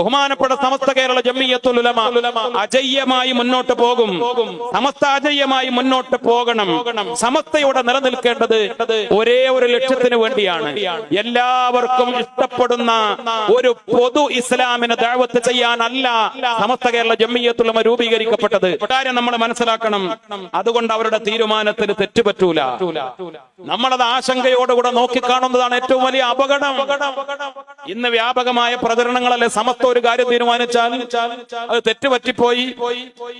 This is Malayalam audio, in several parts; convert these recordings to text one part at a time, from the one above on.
ബഹുമാനപ്പെട്ട സമസ്ത കേരള ജമ്മിയത്തുൽ ഉലമ അജയ്യമായി മുന്നോട്ട് പോകും. സമസ്ത അജയ്യമായി മുന്നോട്ട് പോകണം. സമസ്തയോടെ നിലനിൽക്കേണ്ടത് ഒരേ ഒരു ലക്ഷ്യത്തിന് വേണ്ടിയാണ്. എല്ലാവർക്കും ഇഷ്ടപ്പെടുന്ന ഒരു പൊതു ഇസ്ലാമിനെ ദാവത്ത് ചെയ്യാനല്ല സമസ്ത കേരള ജമ്മിയത്തുലമ രൂപീകരിക്കപ്പെട്ടത്. കാര്യം നമ്മൾ മനസ്സിലാക്കണം. അതുകൊണ്ട് അവരുടെ തീരുമാനത്തിന് തെറ്റുപറ്റൂല. നമ്മളത് ആശങ്കയോടുകൂടെ നോക്കിക്കാണുന്നതാണ് ഏറ്റവും വലിയ അപകടം. ഇന്ന് വ്യാപകമായ പ്രചരണങ്ങളല്ലേ സമസ്ത ഒരു കാര്യം തീരുമാനിച്ചാൽ അത് തെറ്റുപറ്റിപ്പോയി.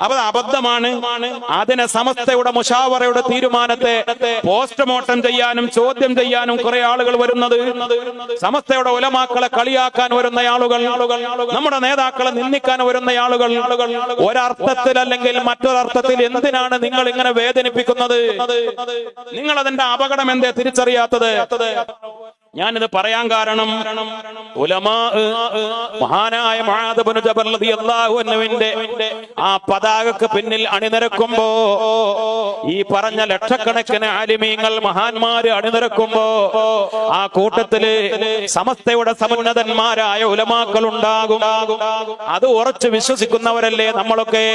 അത് അബദ്ധമാണ്. അതിനെ സമസ്തയുടെ മുഷാവറയുടെ തീരുമാനത്തെ പോസ്റ്റ്മോർട്ടം ചെയ്യാനും ചോദ്യം ചെയ്യാനും കുറെ ആളുകൾ വരുന്നത്. സമസ്തയുടെ ഉലമാക്കളെ കളിയാക്കാൻ വരുന്ന ആളുകൾ നമ്മുടെ നേതാക്കളെ നിന്ദിക്കാൻ വരുന്ന ആളുകൾ. ഒരർത്ഥത്തിൽ അല്ലെങ്കിൽ മറ്റൊരർത്ഥത്തിൽ എന്തിനാണ് നിങ്ങൾ ഇങ്ങനെ വേദനിപ്പിക്കുന്നത്? നിങ്ങൾ അതിന്റെ അപകടം എന്തേ തിരിച്ചറിയാത്തത്? ഞാനിത് പറയാൻ കാരണം മഹാനായ മഹാദബനു ജബർ റളിയല്ലാഹു അൻഹുവിന്റെ ആ പതാകക്ക് പിന്നിൽ അണിനിരക്കുമ്പോ ഈ പറഞ്ഞ ലക്ഷക്കണക്കിന് ആലിമീങ്ങൾ മഹാന്മാര് അണിനിരക്കുമ്പോ ആ കൂട്ടത്തിൽ സമസ്തയുടെ സമുന്നതന്മാരായ ഉലമാക്കൾ ഉണ്ടാകും അത് ഉറച്ചു വിശ്വസിക്കുന്നവരല്ലേ നമ്മളൊക്കെ?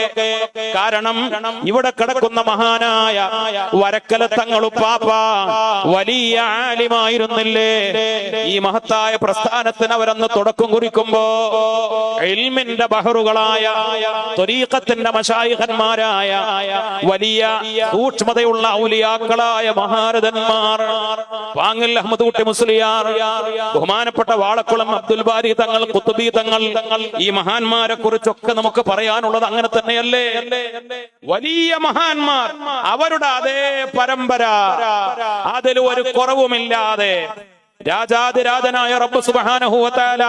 കാരണം ഇവിടെ കിടക്കുന്ന മഹാനായ വരക്കല തങ്ങളുപ്പാപ്പ വലിയ ആലിമായിരുന്നില്ലേ? ഈ മഹത്തായ പ്രസ്ഥാനത്തിന് അവരന്ന് തുടക്കം കുറിക്കുമ്പോ ഇൽമിന്റെ ബഹറുകളായ ത്വരീഖത്തിന്റെ മശായിഖന്മാരായ വലിയ സൂക്ഷ്മതയുള്ള ഔലിയാക്കളായ മഹാരഥന്മാർ വാങ്ങൽ അഹമ്മദ് കുട്ടി മുസ്ലിയാർ ബഹുമാനപ്പെട്ട വാളക്കുളം അബ്ദുൽ ബാരി തങ്ങൾ കുത്തുബി തങ്ങൾ ഈ മഹാന്മാരെ കുറിച്ചൊക്കെ നമുക്ക് പറയാനുള്ളത് അങ്ങനെ തന്നെയല്ലേ? വലിയ മഹാന്മാർ അവരുടെ അതേ പരമ്പര അതിൽ ഒരു കുറവുമില്ലാതെ രാജാതിരാജനായ റബ്ബ് തആല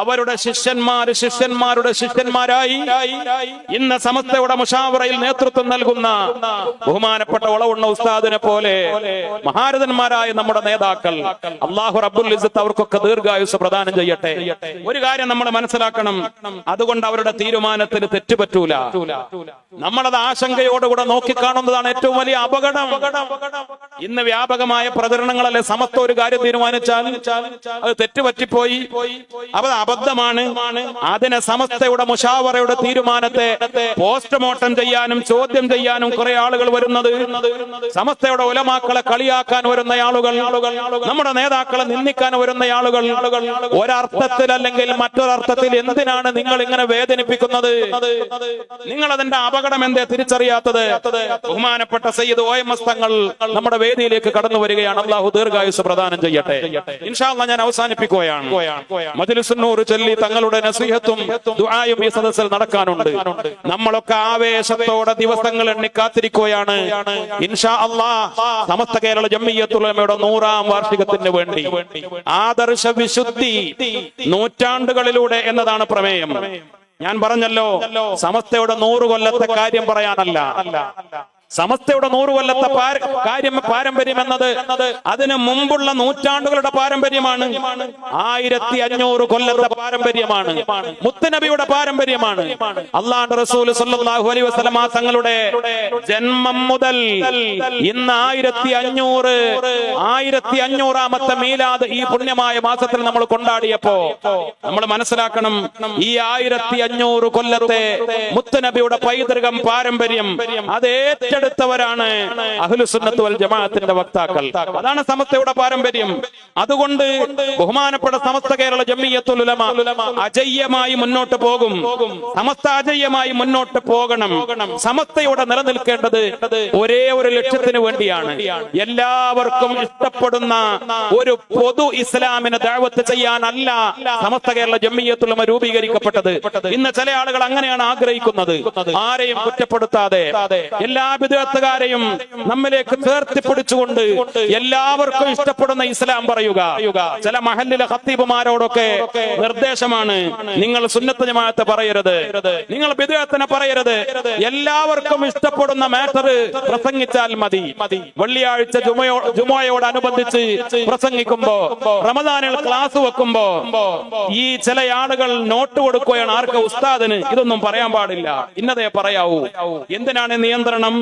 അവരുടെ ശിഷ്യന്മാർ ശിഷ്യന്മാരുടെ ശിഷ്യന്മാരായി ഇന്ന് സമസ്തയുടെ മുഷാവറയിൽ നേതൃത്വം നൽകുന്ന ബഹുമാനപ്പെട്ട ഉളവുണ്ണ ഉസ്താദിനെ പോലെ മഹാരഥന്മാരായ നമ്മുടെ നേതാക്കൾ അള്ളാഹു റബ്ബുൽ ഇസ്സത്ത് അവർക്കൊക്കെ ദീർഘായുസ് പ്രദാനം ചെയ്യട്ടെ. ഒരു കാര്യം നമ്മൾ മനസ്സിലാക്കണം. അതുകൊണ്ട് അവരുടെ തീരുമാനത്തിന് തെറ്റുപറ്റൂല. നമ്മളത് ആശങ്കയോടുകൂടെ നോക്കിക്കാണുന്നതാണ് ഏറ്റവും വലിയ അപകടം. ഇന്ന് വ്യാപകമായ പ്രചരണങ്ങളല്ലേ സമസ്ത ഒരു കാര്യം തീരുമാനിച്ചാൽ അത് തെറ്റുപറ്റിപ്പോയി. അത് അബദ്ധമാണ്. അതിനെ സമസ്തയുടെ മുഷാവറയുടെ തീരുമാനത്തെ പോസ്റ്റ്മോർട്ടം ചെയ്യാനും ചോദ്യം ചെയ്യാനും കുറെ ആളുകൾ വരുന്നത്. സമസ്തയുടെ ഉലമാക്കളെ കളിയാക്കാൻ വരുന്ന ആളുകൾ നമ്മുടെ നേതാക്കളെ നിന്ദിക്കാൻ വരുന്ന ആളുകൾ ഒരർത്ഥത്തിൽ അല്ലെങ്കിൽ മറ്റൊരർത്ഥത്തിൽ എന്തിനാണ് നിങ്ങൾ ഇങ്ങനെ വേദനിപ്പിക്കുന്നത്? നിങ്ങൾ അതിന്റെ അപകടം എന്തേ തിരിച്ചറിയാത്തത്? ബഹുമാനപ്പെട്ട സയ്യിദ് ഓ എം എസ് തങ്ങൾ നമ്മുടെ വേദിയിലേക്ക് കടന്നു വരികയാണ്. അള്ളാഹു ദീർഘായുസ് പ്രദാനം ചെയ്യട്ടെ. ഇൻഷാല്ല ഞാൻ അവസാനിപ്പിക്കുകയാണ്. മജലിസുന്നൂർ ചൊല്ലി തങ്ങളുടെ നസീഹത്തും ദുആയും ഈ സദസ്സിൽ നടക്കാനുണ്ട്. നമ്മളൊക്കെ ആവേശത്തോടെ ദിവസങ്ങൾ എണ്ണി കാത്തിരിക്കുകയാണ്. ഇൻഷാ അള്ളാ സമസ്ത കേരള ജമ്മിയത്തുള്ളമയുടെ നൂറാം വാർഷികത്തിന് വേണ്ടി. ആദർശ വിശുദ്ധി നൂറ്റാണ്ടുകളിലൂടെ എന്നതാണ് പ്രമേയം. ഞാൻ പറഞ്ഞല്ലോ സമസ്തയുടെ നൂറ് കൊല്ലത്തെ കാര്യം പറയാനല്ല. സമസ്തയുടെ നൂറുകൊല്ലത്തെ കാര്യം പാരമ്പര്യം എന്നത് അതിനു മുമ്പുള്ള നൂറ്റാണ്ടുകളുടെ പാരമ്പര്യമാണ്. ആയിരത്തി അഞ്ഞൂറ് കൊല്ലത്തെ പാരമ്പര്യമാണ്. മുത്തനബിയുടെ പാരമ്പര്യമാണ്. അള്ളാഹ് റസൂൽ സല്ലല്ലാഹു അലൈഹി വസല്ലമ തങ്ങളുടെ ജന്മം മുതൽ ഇന്ന് ആയിരത്തി അഞ്ഞൂറ് ആയിരത്തി അഞ്ഞൂറാമത്തെ മീലാദ് ഈ പുണ്യമായ മാസത്തിൽ നമ്മൾ കൊണ്ടാടിയപ്പോ നമ്മൾ മനസ്സിലാക്കണം ഈ ആയിരത്തി അഞ്ഞൂറ് കൊല്ലത്തെ മുത്തനബിയുടെ പൈതൃകം പാരമ്പര്യം അത് ഏറ്റെടുത്തവരാണ് അഹ്ലുസുന്നത്ത് വൽ ജമാഅത്തിന്റെ വക്താക്കൾ. അതാണ് സമസ്തയുടെ പാരമ്പര്യം. അതുകൊണ്ട് ബഹുമാനപ്പെട്ട സമസ്ത കേരള ജമ്മിയത്തുൽ ഉലമ അജയ്യമായി മുന്നോട്ട് പോകും. സമസ്ത അജയ്യമായി മുന്നോട്ട് പോകണം. സമസ്തയുടെ നിലനിൽക്കേണ്ടത് ഒരേ ഒരു ലക്ഷ്യത്തിന് വേണ്ടിയാണ്. എല്ലാവർക്കും ഇഷ്ടപ്പെടുന്ന ഒരു പൊതു ഇസ്ലാമിനെ ദാവത്ത് ചെയ്യാനല്ല സമസ്ത കേരള ജമ്മിയത്തുലമ രൂപീകരിക്കപ്പെട്ടത്. ഇന്ന് ചില ആളുകൾ അങ്ങനെയാണ് ആഗ്രഹിക്കുന്നത്. ആരെയും കുറ്റപ്പെടുത്താതെ. എല്ലാ വിധത്തുകാരെയും നമ്മിലേക്ക് ചേർത്തി പിടിച്ചുകൊണ്ട് എല്ലാവർക്കും ഇഷ്ടപ്പെടുന്ന ഇസ്ലാം പറയുക. ചില മഹല്ലിലെ ഹത്തീബുമാരോടൊക്കെ നിർദ്ദേശമാണ് നിങ്ങൾ സുന്നത്ത് ജമാഅത്ത് പറയരുത്. നിങ്ങൾ വിദേഹത്തിനെ പറയരുത്. എല്ലാവർക്കും ഇഷ്ടപ്പെടുന്ന മാറ്റർ പ്രസംഗിച്ചാൽ മതി. വെള്ളിയാഴ്ച ജുമയോ ജുമയോടനുബന്ധിച്ച് പ്രസംഗിക്കുമ്പോ റമദാനിൽ ക്ലാസ് വെക്കുമ്പോ ഈ ചില ആളുകൾ നോട്ട് കൊടുക്കുകയാണ്. ആർക്ക് ഉസ്താദിന്? ഇതൊന്നും പറയാൻ പാടില്ല. ഇന്നതേ പറയാവൂ. എന്തിനാണ് നിയന്ത്രണം?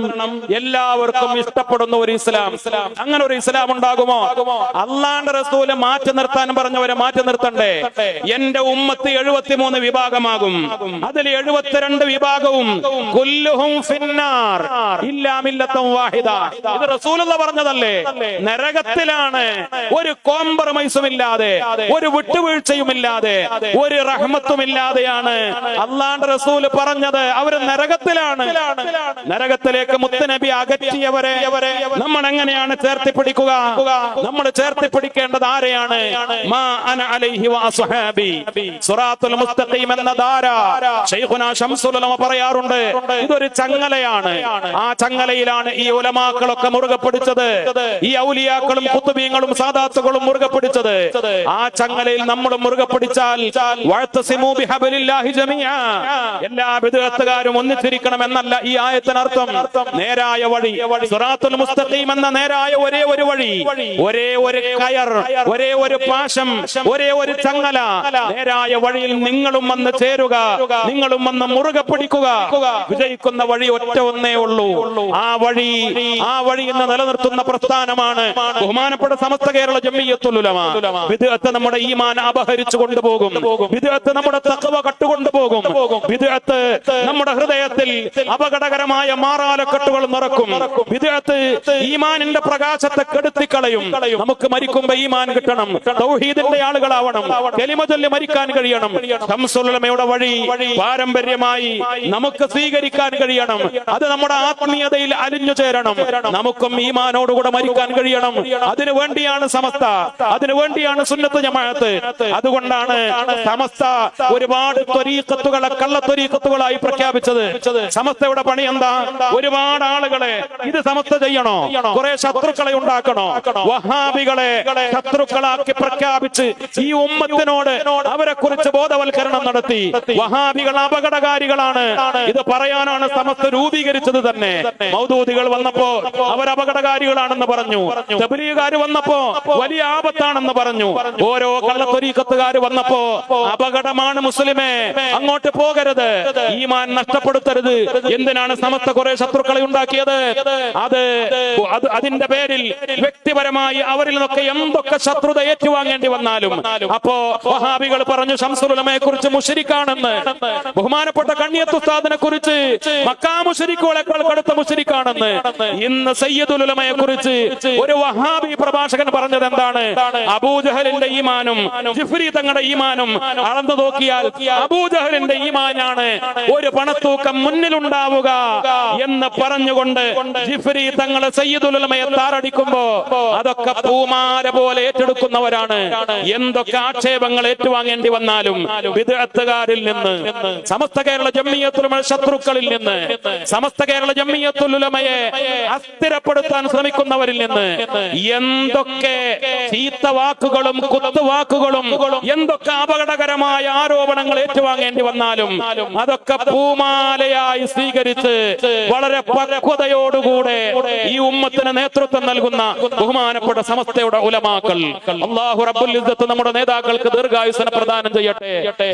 എല്ലാവർക്കും ഇഷ്ടപ്പെടുന്ന ഒരു ഇസ്ലാം. അങ്ങനെ ഒരു ഇസ്ലാം ഉണ്ടാകുമോ? അള്ളാന്റെ റസൂൽ മാറ്റി നിർത്താൻ പറഞ്ഞവരെ മാറ്റി നിർത്തണ്ടേ? എന്റെ ഉമ്മത്ത് എഴുപത്തിമൂന്ന് വിഭാഗമാകും. അതിൽ എഴുപത്തിരണ്ട് വിഭാഗവും കുല്ലുഹും ഫിന്നാർ. ഇല്ലാമില്ലത്തും വാഹിദ. ഇത് പറഞ്ഞതല്ലേ? നരകത്തിലാണ്. ഒരു കോംപ്രമൈസും ഇല്ലാതെ. ഒരു വിട്ടുവീഴ്ചയും ഇല്ലാതെ. ഒരു റഹ്മത്തും ഇല്ലാതെയാണ് അള്ളാന്റെ റസൂൽ പറഞ്ഞത്. അവർ നരകത്തിലാണ്. നരകത്തിലേക്ക് മുത്തനബി അകറ്റിയവരെ നമ്മൾ എങ്ങനെയാണ് ചേർത്തി പിടിക്കുക നമ്മൾ ചേർത്തി പിടിക്കേണ്ടത് ആരെയാണ്? എന്ന ധാര. ഉലമ പറയാറുണ്ട്. ഇതൊരു ചങ്ങലയാണ്. ആ ചങ്ങലയിലാണ് ഈ ഉലമാക്കളൊക്കെ മുറുകെ പിടിച്ചത്. ഈ ഔലിയാക്കളും കുത്തുബീങ്ങളും സാദാത്തുകളും മുറുകെ പിടിച്ചത്. ആ ചങ്ങലയിൽ നമ്മൾ മുറുകെ പിടിച്ചാൽ എല്ലാ വിദഗ്ധക്കാരും ഒന്നിച്ചിരിക്കണം എന്നല്ല ഈ ആയത്തിനർത്ഥം. നേരായ വഴി. സുറാത്തുൽ മുസ്തഖീം എന്ന നേരായ ഒരേ ഒരു വഴി. ഒരേ ഒരു കയർ ഒരേ ഒരു പാശം ഒരേ ഒരു ചങ്ങല. നേരായ വഴിയിൽ നിങ്ങളും വന്ന് ചേരുക. നിങ്ങളും വന്ന് മുറുകെ പിടിക്കുക. വിജയിക്കുന്ന വഴി ഒറ്റ ഒന്നേ ഉള്ളൂ. ആ വഴി ആ വഴി ഇന്ന് നിലനിർത്തുന്ന പ്രസ്ഥാനമാണ് ബഹുമാനപ്പെട്ട സമസ്ത കേരള ജമ്മിയത്തുലുലമ വിദഗ്ധ നമ്മുടെ ഈമാൻ അപഹരിച്ചു കൊണ്ടുപോകും. വിദഗ്ധ നമ്മുടെ തക്കവ കട്ടുകൊണ്ടുപോകും. വിദഗ്ധ നമ്മുടെ ഹൃദയത്തിൽ അപകടകരമായ മാറാലക്കെട്ടുകൾ നിറക്കും വിദേഹത്ത് ഈമാനിന്റെ പ്രകാശത്തെ കെടുത്തിക്കളയും. നമുക്ക് മരിക്കുമ്പോ ഈമാൻ കിട്ടണം. തൗഹീദിന്റെ ആളുകളാവണം. ചൊല്ലി മരിക്കാൻ കഴിയണം. ശംസുലമയുടെ വഴി പാരമ്പര്യമായി നമുക്ക് സ്വീകരിക്കാൻ കഴിയണം. അത് നമ്മുടെ ആത്മീയതയിൽ അലിഞ്ഞു ചേരണം. നമുക്കും ഈമാനോടുകൂടെ മരിക്കാൻ കഴിയണം. അതിനു വേണ്ടിയാണ് സമസ്ത. അതിനു വേണ്ടിയാണ് സുന്നത്ത് ജമാഅത്ത്. അതുകൊണ്ടാണ് സമസ്ത ഒരുപാട് ത്വരീക്കത്തുകളെ കള്ളത്വരീക്കത്തുകളായി പ്രഖ്യാപിച്ചത്. സമസ്തയുടെ പണി എന്താ? ഒരുപാട് ആളുകളെ ഇത് സമസ്ത ചെയ്യണോ? കുറെ ശത്രുക്കളെ ഉണ്ടാക്കണോ? വഹാബികളെ ശത്രുക്കളാക്കി പ്രഖ്യാപിച്ച് ഈ ഉമ്മത്തിനോട് അവരെ കുറിച്ച് ബോധവൽക്കരണം നടത്തി. വഹാബികൾ അപകടകാരികളാണ്. ഇത് പറയാനാണ് സമസ്ത രൂപീകരിച്ചത് തന്നെ. മൗദൂദികൾ വന്നപ്പോ അവർ അപകടകാരികളാണെന്ന് പറഞ്ഞു. തബലീഗുകാർ വന്നപ്പോ വലിയ ആപത്താണെന്ന് പറഞ്ഞു. ഓരോ കള്ളത്തൊരീക്കത്തുകാർ വന്നപ്പോ അപകടമാണ് മുസ്ലിമേ. അങ്ങോട്ട് പോകരുത്. ഈമാൻ നഷ്ടപ്പെടുത്തരുത്. എന്തിനാണ് സമസ്ത കുറെ ശത്രുക്കളെ ഉണ്ടാക്കിയത്. അത് അത് അതിന്റെ പേരിൽ വ്യക്തിപരമായി അവരിൽ നിന്നൊക്കെ എന്തൊക്കെ ശത്രുത ഏറ്റുവാങ്ങേണ്ടി വന്നാലും അപ്പോ വഹാബികൾ പറഞ്ഞു ശംസുലമയെ കുറിച്ച് മുഷരിക്കാണെന്ന്. ബഹുമാനപ്പെട്ട കണ്ണിയത്തുസ്താദിനെ കുറിച്ച് മക്കാ മുഷരിക്കുകളെക്കാൾ കടുത്ത മുഷരിക്കാണെന്ന്. ഇന്ന് സയ്യദുലമയെ കുറിച്ച് ഒരു വഹാബി പ്രഭാഷകൻ പറഞ്ഞത് എന്താണ്? അബൂജഹലിന്റെ ഈമാനും ജിഫ്രി തങ്ങളുടെ ഈമാനും അളന്നു നോക്കിയാൽ അബൂജഹലിന്റെ ഈമാനാണ്. ഒരു പണത്തൂക്കം മുന്നിലുണ്ടാവുക എന്ന് പറഞ്ഞുകൊണ്ട് ജിഫ്രി തങ്ങളെ സയ്യിദുലമയെ താറടിക്കുമ്പോ അതൊക്കെ പൂമാര പോലെ ഏറ്റെടുക്കുന്നവരാണ്. എന്തൊക്കെ ആക്ഷേപങ്ങൾ ഏറ്റുവാങ്ങേണ്ടി വന്നാലും വിദഗ്ധകാരിൽ നിന്ന് സമസ്ത കേരള ജമ്മിയത്തുലമ ശത്രുക്കളിൽ നിന്ന് സമസ്ത കേരള ജമ്മിയത്തുലമയെ അസ്ഥിരപ്പെടുത്താൻ ശ്രമിക്കുന്നവരിൽ നിന്ന് എന്തൊക്കെ ചീത്ത വാക്കുകളും കുത്തുവാക്കുകളും എന്തൊക്കെ അപകടകരമായ ആരോപണങ്ങൾ ഏറ്റുവാങ്ങേണ്ടി വന്നാലും അതൊക്കെ പൂമാലയായി സ്വീകരിച്ച് വളരെ പക്വതയോടുകൂടെ ഈ ഉമ്മത്തിന് നേതൃത്വം നൽകുന്ന ബഹുമാനപ്പെട്ട സമസ്തയുടെ ഉലമാക്കൾ. അള്ളാഹു റബ്ബുൽ ഇസ്സത്ത് നമ്മുടെ നേതാക്കൾക്ക് ദീർഘായുസന പ്രദാനം ചെയ്യട്ടെ.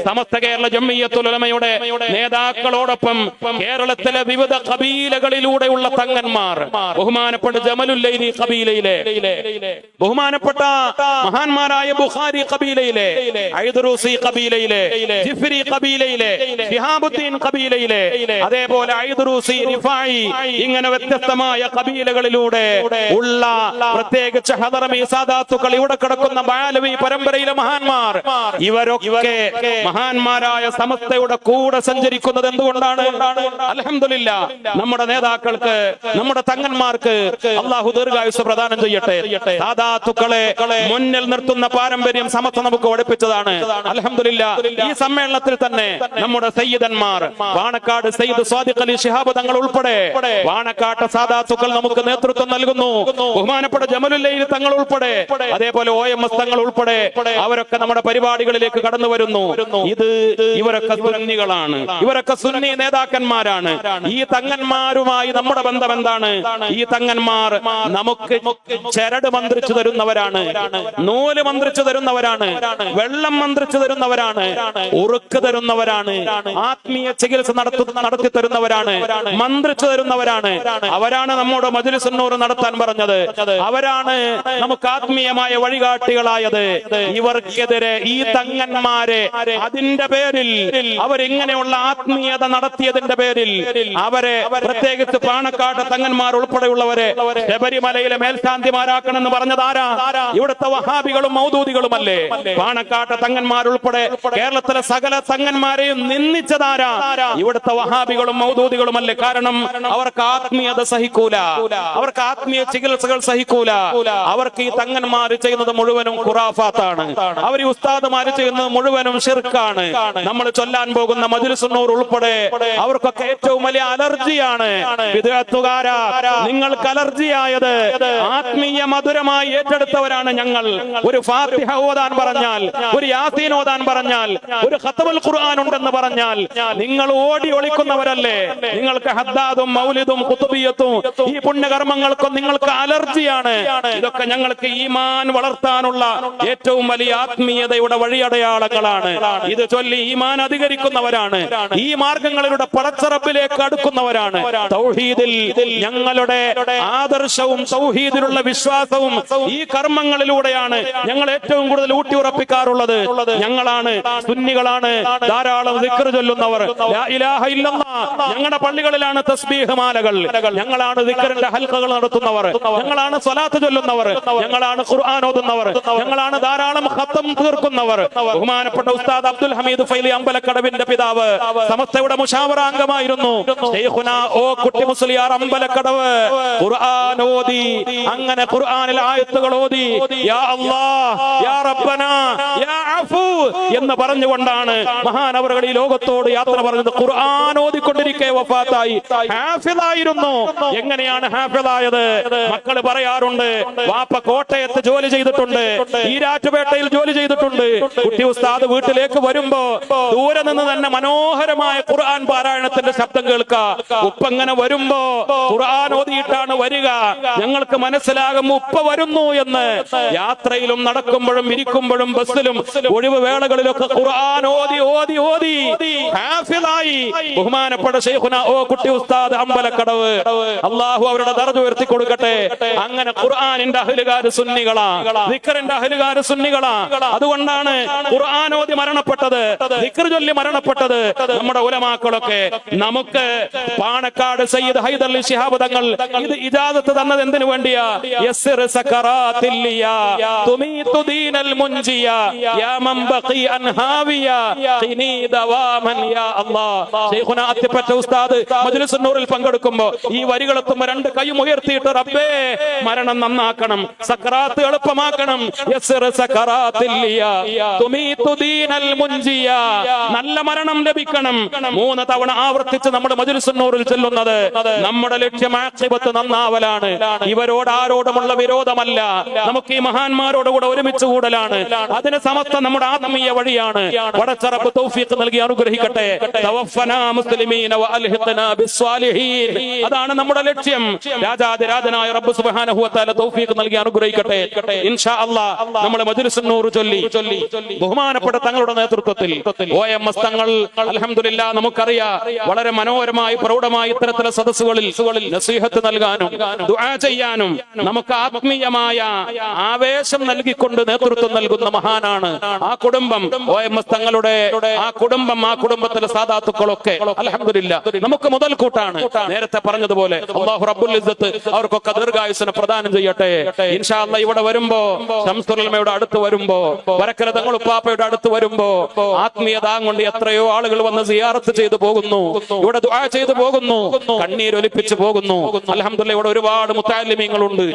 സമസ്ത കേരള ജമ്മിയത്തുൽ ഉലമയുടെ നേതാക്കളോടൊപ്പം കേരളത്തിലെ വിവിധ കബീലകളിലൂടെയുള്ള തങ്ങന്മാർ ബഹുമാനപ്പെട്ട ജമലുല്ലൈനി കബീലയിലെ ബഹുമാനപ്പെട്ട മഹാന്മാരായ ബുഖാരി കബീലയിലെ ഐദറൂസി കബീലയിലെ ജിഫ്രി കബീലയിലെ ഷിഹാബുദ്ദീൻ കബീലയിലെ അതേപോലെ ഐദറൂസി റിഫായി ഇങ്ങനെ വ്യത്യസ്തമായ കബീലകളിലൂടെ ഉള്ള പ്രത്യേകിച്ച് ഹദറമി സാദാത്തുക്കൾ ഇവിടെ കിടക്കുന്ന ബാലവി പരമ്പരയിലെ മഹാന്മാർ. ഇവരൊക്കെ മഹാന്മാരായ സമസ്തയുടെ കൂടെ സഞ്ചരിക്കുന്നത് എന്തുകൊണ്ടാണ്? അലഹമില്ല നമ്മുടെ നേതാക്കൾക്ക് നമ്മുടെ തങ്ങന്മാർക്ക് അള്ളാഹു ദീർഘായുസ് പ്രദാനം ചെയ്യട്ടെ. സാദാത്തുക്കളെ മുന്നിൽ നിർത്തുന്ന പാരമ്പര്യം സമസ്ത നമുക്ക് പഠിപ്പിച്ചതാണ്. അലഹമില്ല ഈ സമ്മേളനത്തിൽ തന്നെ നമ്മുടെ സയ്യിദന്മാർ പാണക്കാട് സയ്യിദ് സ്വാദിഖ് അലി ശിഹാബ് തങ്ങൾ ഉൾപ്പെടെ വാണക്കാട്ട് സാധാത്തുക്കൾ നമുക്ക് നേതൃത്വം നൽകുന്നു. ബഹുമാനപ്പെട്ട ജമലുല്ലയിൽ തങ്ങൾ ഉൾപ്പെടെ അതേപോലെ ഒ എം എസ് തങ്ങൾ ഉൾപ്പെടെ അവരൊക്കെ നമ്മുടെ പരിപാടികളിലേക്ക് കടന്നു വരുന്നു. ഇത് ഇവരൊക്കെ സുന്നികളാണ്. ഇവരൊക്കെ സുന്നി നേതാക്കന്മാരാണ്. ഈ തങ്ങന്മാരുമായി നമ്മുടെ ബന്ധം എന്താണ്? ഈ തങ്ങന്മാർ നമുക്ക് ചരട് മന്ത്രിച്ചു തരുന്നവരാണ്. നൂൽ മന്ത്രിച്ചു തരുന്നവരാണ്. വെള്ളം മന്ത്രിച്ചു തരുന്നവരാണ്. ഉറുക്ക് തരുന്നവരാണ്. ആത്മീയ ചികിത്സ നടത്തു നടത്തി തരുന്നവരാണ്. മന്ത്രിച്ചു തരുന്ന തേടുന്നവരാണ് അവരാണ് നമ്മുടെ മജുലിസുന്നൂർ നടത്താൻ പറഞ്ഞത്. അവരാണ് നമുക്ക് ആത്മീയമായ വഴികാട്ടികളായത്. ഇവർക്കെതിരെ ഈ തങ്ങന്മാരെ അതിന്റെ പേരിൽ അവരിങ്ങനെയുള്ള ആത്മീയത നടത്തിയതിന്റെ പേരിൽ അവരെ പ്രത്യേകിച്ച് പാണക്കാട് തങ്ങന്മാർ ഉൾപ്പെടെയുള്ളവരെ ശബരിമലയിലെ മേൽശാന്തിമാരാക്കണമെന്ന് പറഞ്ഞത് ആരാ? ഇവിടുത്തെ വഹാബികളും മൗദൂദികളും അല്ലേ പാണക്കാട്ട് തങ്ങന്മാർ ഉൾപ്പെടെ കേരളത്തിലെ സകല തങ്ങന്മാരെയും നിന്ദിച്ചതാരാ ഇവിടുത്തെ വഹാബികളും മൗദൂദികളും അല്ലേ കാരണം അവർക്ക് ആത്മീയത സഹിക്കൂല. അവർക്ക് ആത്മീയ ചികിത്സകൾ സഹിക്കൂല. അവർക്ക് ഈ തങ്ങന്മാർ ചെയ്യുന്നത് മുഴുവനും ഖുറാഫാത്താണ്. അവർ ഈ ഉസ്താദ്മാര് ചെയ്യുന്നത് മുഴുവനും ഷിർക്കാണ് നമ്മൾ ചൊല്ലാൻ പോകുന്ന മജുലിസുന്നൂർ ഉൾപ്പെടെ അവർക്കൊക്കെ ഏറ്റവും വലിയ അലർജിയാണ്. വിദഗ്ധകാരാ നിങ്ങൾക്ക് അലർജിയായത്. ആത്മീയ മധുരമായി ഏറ്റെടുത്തവരാണ് ഞങ്ങൾ. ഒരു ഫാത്തിഹ ഓതാൻ പറഞ്ഞാൽ ഒരു യാസീൻ ഓതാൻ പറഞ്ഞാൽ ഒരു ഖത്തബുൽ ഖുർആൻ ഉണ്ടെന്ന് പറഞ്ഞാൽ നിങ്ങൾ ഓടി ഒളിക്കുന്നവരല്ലേ? നിങ്ങൾക്ക് ഹദ്ദാദും മൗലിദും കുത്തുബിയത്തും ഈ പുണ്യകർമ്മങ്ങൾക്കും നിങ്ങൾക്ക് അലർജിയാണ്. ഇതൊക്കെ ഞങ്ങൾക്ക് ഈമാൻ വളർത്താനുള്ള ഏറ്റവും വലിയ ആത്മീയതയുടെ വഴിയടയാളങ്ങളാണ് ഇത് ചൊല്ലി ഈമാൻ അധികരിക്കുന്നവരാണ്. ഈ മാർഗങ്ങളിലൂടെ പടച്ചറപ്പിലേക്ക് അടുക്കുന്നവരാണ്. തൗഹീദിൽ ഞങ്ങളുടെ ആദർശവും തൗഹീദിലുള്ള വിശ്വാസവും ഈ കർമ്മങ്ങളിലൂടെയാണ് ഞങ്ങൾ ഏറ്റവും കൂടുതൽ ഊട്ടിയുറപ്പിക്കാറുള്ളത്. ഞങ്ങളാണ് സുന്നികളാണ്. ധാരാളം ചൊല്ലുന്നവർ. ഞങ്ങളുടെ പള്ളികളിലാണ് തസ്ബീഹ്. മാലകൾ ഞങ്ങളാണ് ദിക്റിന്റെ ഹൽക്കകൾ നടത്തുന്നവർ. ഞങ്ങളാണ് സ്വലാത്ത് ചൊല്ലുന്നവർ. ഞങ്ങളാണ് ഖുർആൻ ഓതുന്നവർ. ഞങ്ങളാണ് ധാരാളം ഹത്തം തീർക്കുന്നവർ. ബഹുമാനപ്പെട്ട ഉസ്താദ് അബ്ദുൽ ഹമീദ് ഫൈലി അമ്പലക്കടവിന്റെ പിതാവ്. സമസ്തയുടെ മുഷാവറ അംഗമായിരുന്നു. ഓ കുട്ടി മുസ്ലിയാർ അമ്പലക്കടവ്. ഖുർആൻ ഓതി. അങ്ങനെ ഖുർആനിൽ ആയത്തുകൾ ഓതി. യാ അല്ലാഹ് യാ റബ്ബന യാ അഫു എന്ന് പറഞ്ഞുകൊണ്ടാണ് മഹാനവറുകൾ ഈ ലോകത്തോട് യാത്ര പറഞ്ഞത്. ഖുർആൻ ഓതിക്കൊണ്ടിരിക്കെ വഫാത്തായി. ഹാഫിളായിരുന്നു. എങ്ങനെയാണ് ഹാഫിളായത്? മക്കൾ പറയാറുണ്ട് വാപ്പ കോട്ടയത്ത് ജോലി ചെയ്തിട്ടുണ്ട് ഈരാറ്റുപേട്ടയിൽ ജോലി ചെയ്തിട്ടുണ്ട്. കുട്ടി ഉസ്താദ് വീട്ടിലേക്ക് വരുമ്പോ ദൂരെ നിന്ന് തന്നെ മനോഹരമായ ഖുർആൻ പാരായണത്തിന്റെ ശബ്ദം കേൾക്കുക ഉപ്പ ഇങ്ങനെ വരുമ്പോ ഖുർആൻ ഓതിയിട്ടാണ് വരിക. ഞങ്ങൾക്ക് മനസ്സിലാകും ഉപ്പ വരുന്നു എന്ന്. യാത്രയിലും നടക്കുമ്പോഴും ഇരിക്കുമ്പോഴും ബസ്സിലും ഒഴിവ് വേളകളിലൊക്കെ ഖുർആൻ ഓതി ഓതി ഓതി. ഹാഫിളായി. ബഹുമാനപ്പെട്ട ശൈഖുന ഓ കുട്ടി ഉസ്താദ് അമ്പലക്കടവ്. അള്ളാഹു അവരുടെ ദർജ ഉയർത്തി കൊടുക്കട്ടെ. അങ്ങനെ ഖുർആാനിന്റെ അഹലുകാര് സുന്നികളാ. ദിക്കറിന്റെ അഹലുകാര് സുന്നികളാ. അതുകൊണ്ടാണ് ഖുർആൻ ഓതി മരണപ്പെട്ടത്. ചൊല്ലി മരണപ്പെട്ടത്. നമ്മുടെ ഉലമാക്കളൊക്കെ. നമുക്ക് പാണക്കാട് സയ്യിദ് ഹൈദർലി ശിഹാബ് തങ്ങൾ ഇത് ഇജാദത്ത് തന്നത് എന്തിനു വേണ്ടിയാ? ഉസ്താദ് മജ്ലിസ് നൂറിൽ പങ്കെടുക്കുമ്പോ ഈ വരികളെത്തുമ്പോ രണ്ട് കൈയും ഉയർത്തിയിട്ട് റബ്ബേ മരണം നന്നാക്കണം സക്കറാത്ത് എളുപ്പമാക്കണം. നല്ല മരണം ലഭിക്കണം. മൂന്ന് തവണ ആവർത്തിച്ച് നമ്മുടെ മജ്ലിസ് നൂറിൽ ചെല്ലുന്നത് നമ്മുടെ ലക്ഷ്യം ആക്ഷേപത്ത് നന്നാവലാണ്. ഇവരോട് ആരോടുമുള്ള വിരോധമല്ല. നമുക്ക് ഈ മഹാന്മാരോട് കൂടെ ഒരുമിച്ച് കൂടലാണ്. അതിന് സമസ്ത നമ്മുടെ ആത്മീയ വഴിയാണ്. വടച്ചറപ്പ് തൗഫീഖ് നൽകി അനുഗ്രഹിക്കട്ടെ. മുസ്ലിമീന വഅൽഹിഖ്നാ ബിസ്സാലിഹീൻ. അതാണ് നമ്മുടെ ലക്ഷ്യം. രാജാതിരാജനായ റബ്ബ് സുബ്ഹാനഹു വതആല തൗഫീഖ് നൽകി അനുഗ്രഹിക്കട്ടെ. ഇൻഷാ അല്ലാ നമ്മൾ മജ്ലിസ് നൂർ ചൊല്ലി. ബഹുമാനപ്പെട്ട തങ്ങളുടെ നേതൃത്വത്തിൽ. ഒ എം എസ് തങ്ങൾ അലഹമില്ല നമുക്കറിയാം. വളരെ മനോഹരമായി പ്രൗഢമായി ഇത്തരത്തിലെ സദസ്സുകളിൽ നസീഹത്ത് നൽകാനും ദുആ ചെയ്യാനും നമുക്ക് ആത്മീയമായ ആവേശം നൽകിക്കൊണ്ട് നേതൃത്വം നൽകുന്ന മഹാനാണ് ആ കുടുംബം. ഒ എം എസ് തങ്ങളുടെ ആ കുടുംബം ആ കുടുംബത്തിലെ സാധാത്തുക്കളൊക്കെ അലഹമില്ല നമുക്ക് മുതൽക്കൂട്ടാണ്. നേരത്തെ പറഞ്ഞതുപോലെ അള്ളാഹു റബ്ബുൽ ഇസ്സത്ത് അവർക്കൊക്കെ ദീർഘായുസിനെ പ്രദാനം ചെയ്യട്ടെ. ഇൻഷാ അല്ലാ ഇവിടെ വരുമ്പോ ശംസുലമയുടെ അടുത്ത് വരുമ്പോ വരക്കര തങ്ങൾ ഉപ്പാപ്പയുടെ അടുത്ത് വരുമ്പോ ആത്മീയത കൊണ്ട് എത്രയോ ആളുകൾ വന്ന് സിയാറത്ത് ചെയ്തു പോകുന്നു. ഇവിടെ ദുആ ചെയ്തു പോകുന്നു. കണ്ണീരൊലിപ്പിച്ചു പോകുന്നു. അലഹമില്ല ഇവിടെ ഒരുപാട് മുത്താലിമ്യങ്ങളുണ്ട്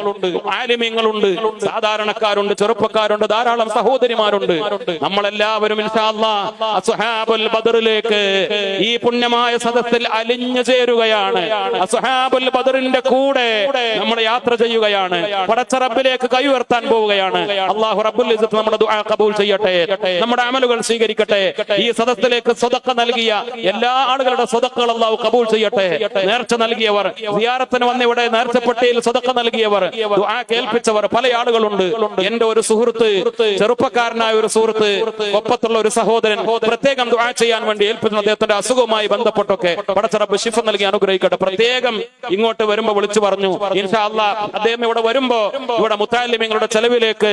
ആലിമ്യങ്ങളുണ്ട് സാധാരണക്കാരുണ്ട് ചെറുപ്പക്കാരുണ്ട് ധാരാളം സഹോദരിമാരുണ്ട്. നമ്മളെല്ലാവരും ഇൻഷാ അല്ലാ അസ്ഹാബുൽ ബദറിലേക്ക് ഈ പുണ്യമായ സദസ്സിൽ അലിഞ്ഞു ചേരുകയാണ്. അസ്ഹാബുൽ ബദറിന്റെ കൂടെ നമ്മൾ യാത്ര ചെയ്യുകയാണ്. പടച്ചറബിലേക്ക് കൈ ഉയർത്താൻ പോവുകയാണ്. അള്ളാഹു റബ്ബുൽ ഇസ്സത്ത് നമ്മുടെ ദുആ കബൂൽ ചെയ്യട്ടെ. നമ്മുടെ അമലുകൾ സ്വീകരിക്കട്ടെ. ഈ സദസ്സിലേക്ക് സ്വതക്ക നൽകിയ എല്ലാ ആളുകളുടെ സ്വതക്കുകൾ അള്ളാഹു കബൂൽ ചെയ്യട്ടെ. നേർച്ച നൽകിയവർ സിയാറത്തിന് വന്ന ഇവിടെ നേർച്ചപ്പെട്ടിയിൽ സ്വതക്ക നൽകിയവർ ദുആ കേൾപ്പിച്ചവർ പല ആളുകളുണ്ട്. എന്റെ ഒരു സുഹൃത്ത് ചെറുപ്പക്കാരനായ ഒരു സുഹൃത്ത് ഒപ്പത്തുള്ള ഒരു സഹോദരൻ പ്രത്യേകം ദുആ ചെയ്യാൻ വേണ്ടി ഏൽപ്പിക്കുന്ന അദ്ദേഹത്തിന്റെ അസുഖവുമായി ബന്ധപ്പെട്ടൊക്കെ പടച്ചറബ് ശിഫ നൽകി അനുഗ്രഹിക്കും അനുഗ്രഹിക്കട്ടെ പ്രത്യേകം ഇങ്ങോട്ട് വരുമ്പോ വിളിച്ചു പറഞ്ഞു. അദ്ദേഹം ഇവിടെ വരുമ്പോ ഇവിടെ മുത്താലിമ്യങ്ങളുടെ ചെലവിലേക്ക്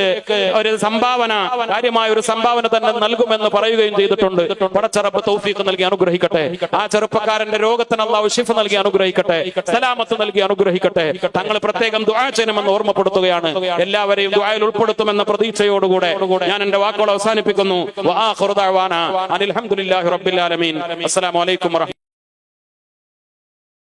ഒരു സംഭാവന കാര്യമായ ഒരു സംഭാവന തന്നെ നൽകുമെന്ന് പറയുകയും ചെയ്തിട്ടുണ്ട്. പടച്ചറപ്പ് തൗഫീഖ് നൽകി അനുഗ്രഹിക്കട്ടെ. ആ ചെറുപ്പക്കാരന്റെ രോഗത്തിന് അള്ളാഹു ഷിഫ് നൽകി അനുഗ്രഹിക്കട്ടെ. സലാമത്ത് നൽകി അനുഗ്രഹിക്കട്ടെ. തങ്ങൾ പ്രത്യേകം ദുആ ഓർമ്മപ്പെടുത്തുകയാണ്. എല്ലാവരെയും ദുആയിൽ ഉൾപ്പെടുത്തുമെന്ന പ്രതീക്ഷയോടുകൂടെ ഞാൻ എന്റെ വാക്കുകൾ അവസാനിപ്പിക്കുന്നു. വആഖിറു ദഅവാന അനിൽ ഹംദുലില്ലാഹി റബ്ബിൽ ആലമീൻ. അസ്സലാമു അലൈക്കും